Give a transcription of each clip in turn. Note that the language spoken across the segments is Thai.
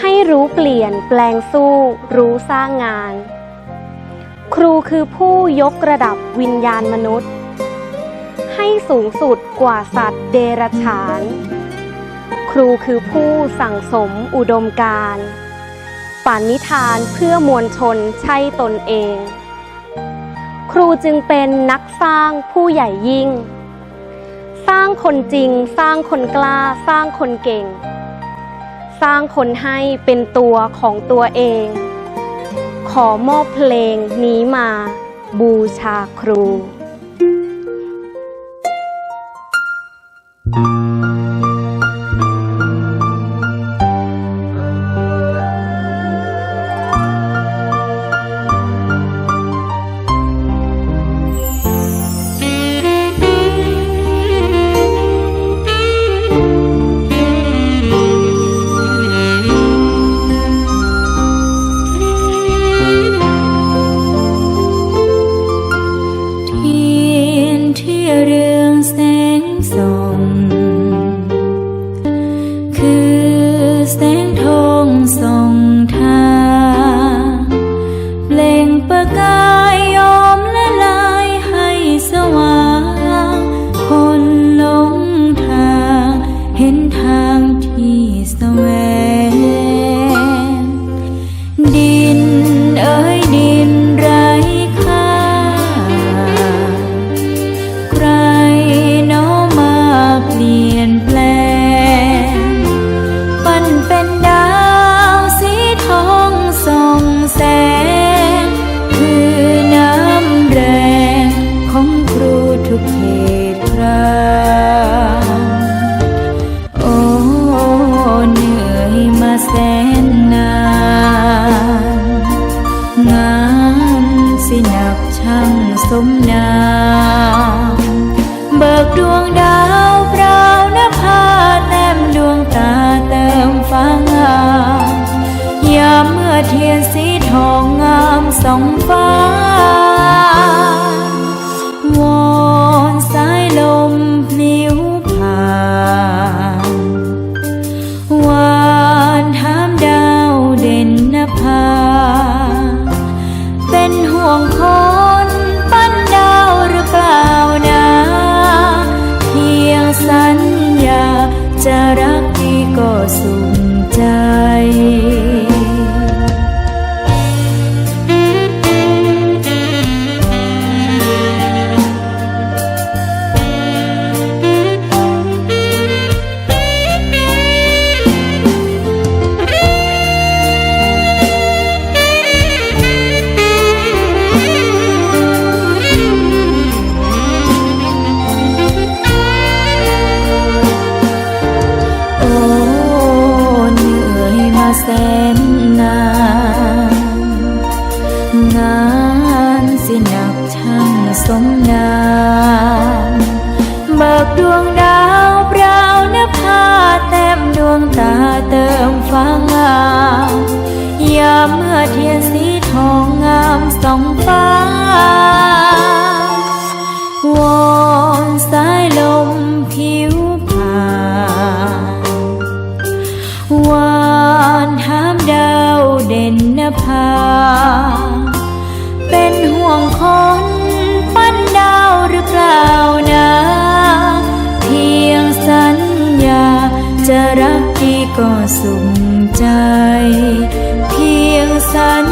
ให้รู้เปลี่ยนแปลงสู้ รู้สร้างงาน ครูคือผู้ยกระดับวิญญาณมนุษย์ ให้สูงสุดกว่าสัตว์เดรัจฉาน ครูคือผู้สั่งสมอุดมการณ์ฝันนิทานเพื่อมวลชนใช่ตนเอง ครูจึงเป็นนักสร้างผู้ใหญ่ยิ่ง สร้างคนจริง สร้างคนกล้า สร้างคนเก่ง สร้างคนให้เป็นตัวของตัวเอง ขอมอบเพลงนี้มาบูชาครูเคือแสงทอง ก็สุขใจ เพียงสัญ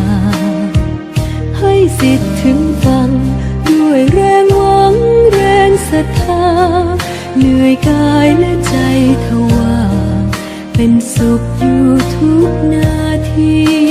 า ศรัทธาเหนื่อยกายและใจทว่า เป็นสุขอยู่ทุกนาที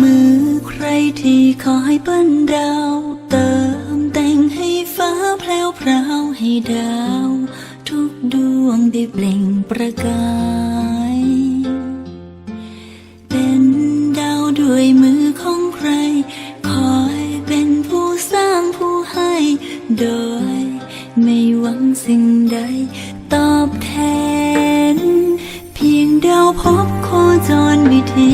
มือใครที่คอยเปิ้นดาวเติมแต่งให้ฟ้าแพรวพราวให้ดาว ทุกดวงได้เปล่งประกาย ไม่หวังสิ่งใด ตอบแทน เพียงเดาพบโคจรวิธี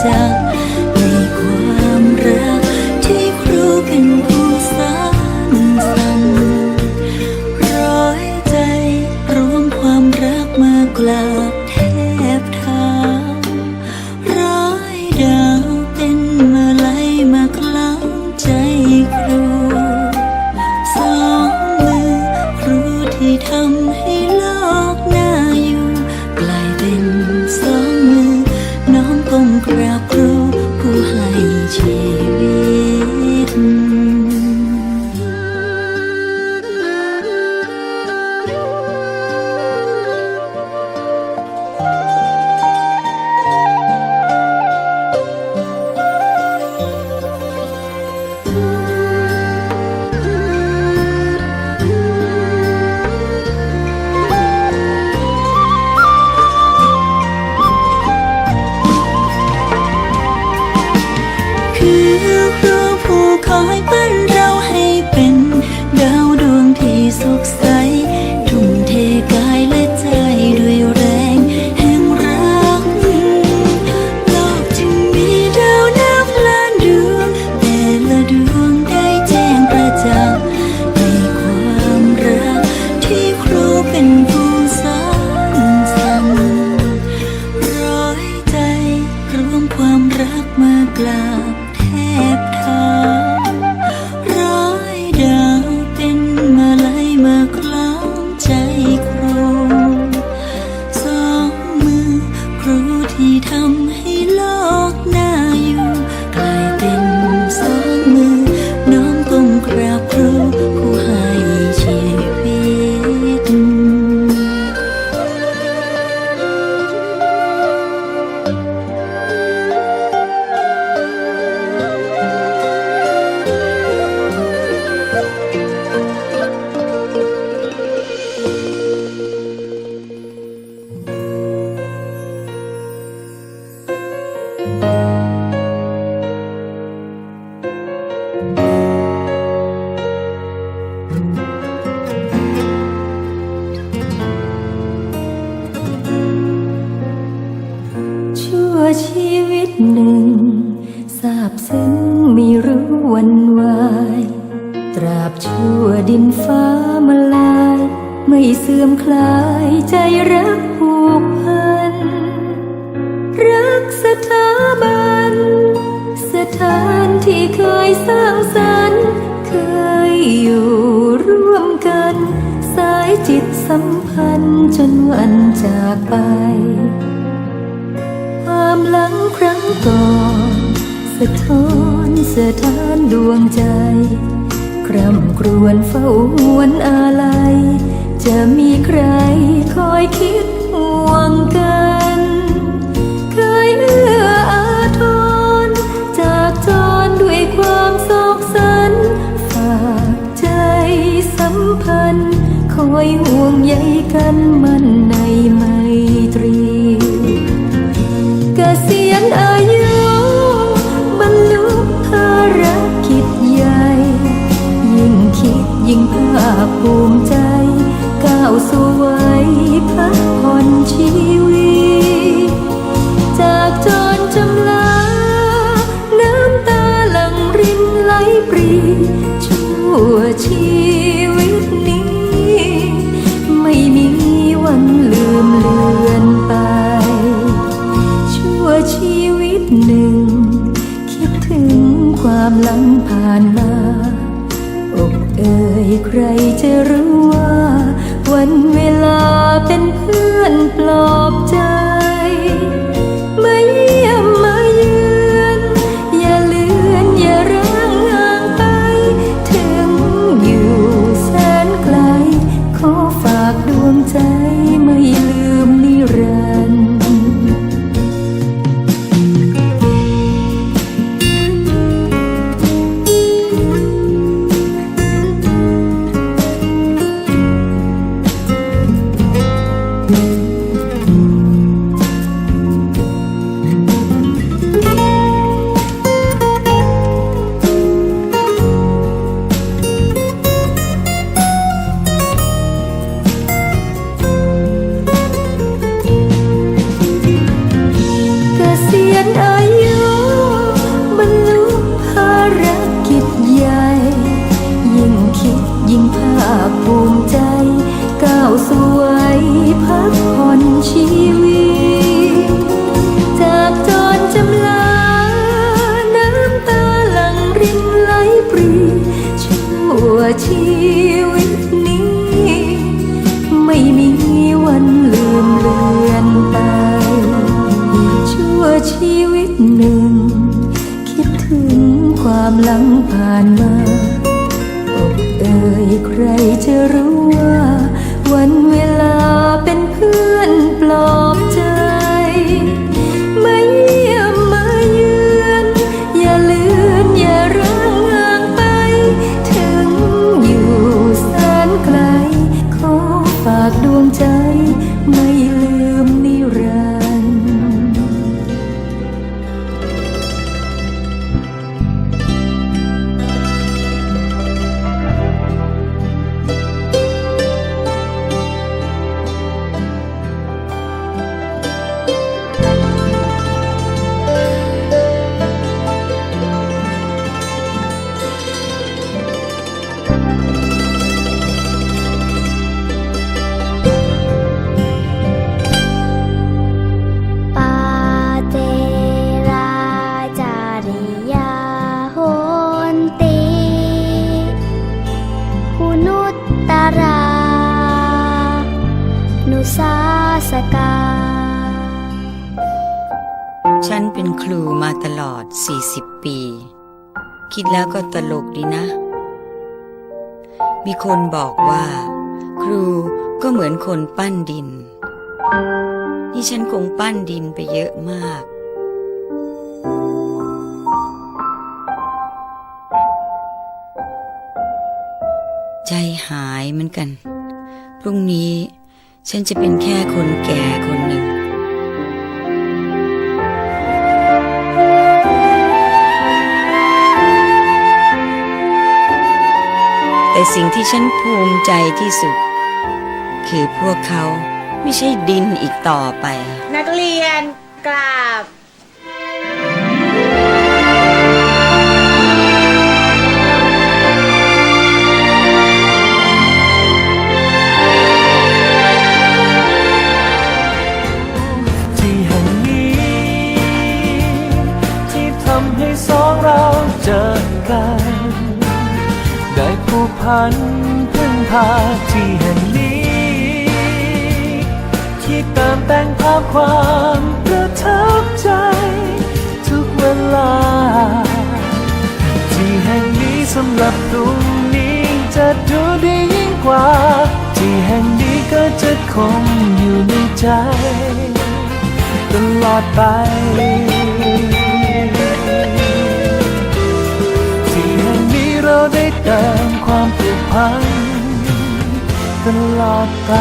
แหนึ่งทราบซึ้งไม่รู้วันวาย ตราบชั่วดินฟ้ามาลาย ไม่เสื่อมคลายใจรักผูกพัน รักสถาบัน สถานที่เคยสร้างสรรค์เคยอยู่ร่วมกัน สายจิตสัมพันธ์จนวันจากไป ควลังครั้งก่อนสะท้อนสะท้านดวงใจ คร่ำครวญเฝ้าหวนอะไรจะมีใครคอยคิดห่วงกัน เคยเอื้ออาทรจากจรด้วยความโศกสัน ฝากใจสัมพันธ์ คอยห่วงใยกัน ยิ่งภาคภูมิใจก้าวสู่ไว้พัฒ ใครจะรู้ ชีวิตหนึ่ง คิดถึงความลังผ่านมาอบเอ่ยใครจะรู้ ฉันเป็นครูมาตลอด 40 ปี คิดแล้วก็ตลกดีนะ มีคนบอกว่า ครูก็เหมือนคนปั้นดิน นี่ฉันคงปั้นดินไปเยอะมาก ใจหายเหมือนกัน พรุ่งนี้ฉันจะเป็นแค่คนแก่คนหนึ่ง แต่สิ่งที่ฉันภูมิใจที่สุด คือพวกเขาไม่ใช่ดินอีกต่อไป นักเรียนกราบที่แห่งนี้ที่ทำให้สองเราเจอกันได้ผูก พันพึ่งพาที่แห่งนี้ ที่เติมแต่งภาพความประทับใจ ทุกเวลา ที่แห่งนี้สำหรับตรงนี้จะดูดียิ่งกว่า ที่แห่งนี้ก็จะคงอยู่ในใจ ตลอดไป ได้เติมความผูกพันตลอดไป